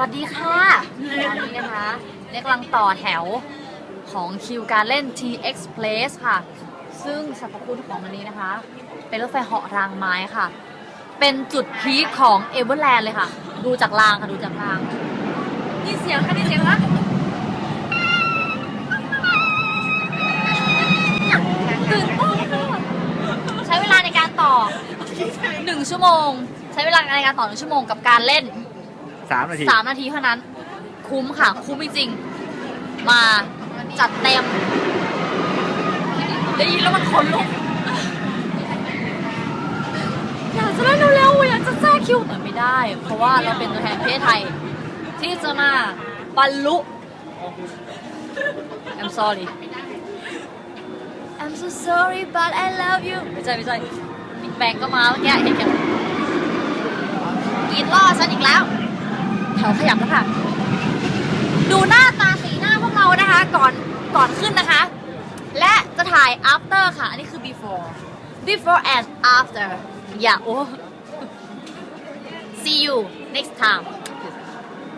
วัสดีค่ะตอนนี้นะคะเรียกกำลังต่อแถวของคิวการเล่น T Express ค่ะ ซึ่งสรรพคุณของอันนี้นะคะ เป็นรถไฟเหาะรางไม้ค่ะ เป็นจุดพีคของเอเวอร์แลนด์เลยค่ะ ดูจากรางค่ะ ดูจากรางนี่เสียงค่ะนี่เสียงนะตื่นเต้นใช้เวลาในการต่อหนึ่งชั่วโมง ใช้เวลาในการต่อหนึ่งชั่วโมงกับการเล่น สามนาที สามนาทีเท่านั้น คุ้มค่ะ คุ้มจริงๆมาจัดเต็มได้ยินแล้วมันขนลุกอยากจะได้เร็วๆอยากจะแทรกคิวแต่ไม่ได้ เพราะว่าเราเป็นตัวแทนประเทศไทย ที่จะมาบรรลุ I'm sorry I'm so sorry but I love you ไม่ใช่ไม่ใช่บิ๊กแบงก็มาเมื่อกี้เห็นกันกรีดล่อฉันอีกแล้ว แถวขยับแล้วค่ะ ดูหน้าตาสีหน้าพวกเรานะคะ ก่อนก่อนขึ้นนะคะ และจะถ่าย after ค่ะ อันนี้คือ before before and after อย่าโอ้ see you next time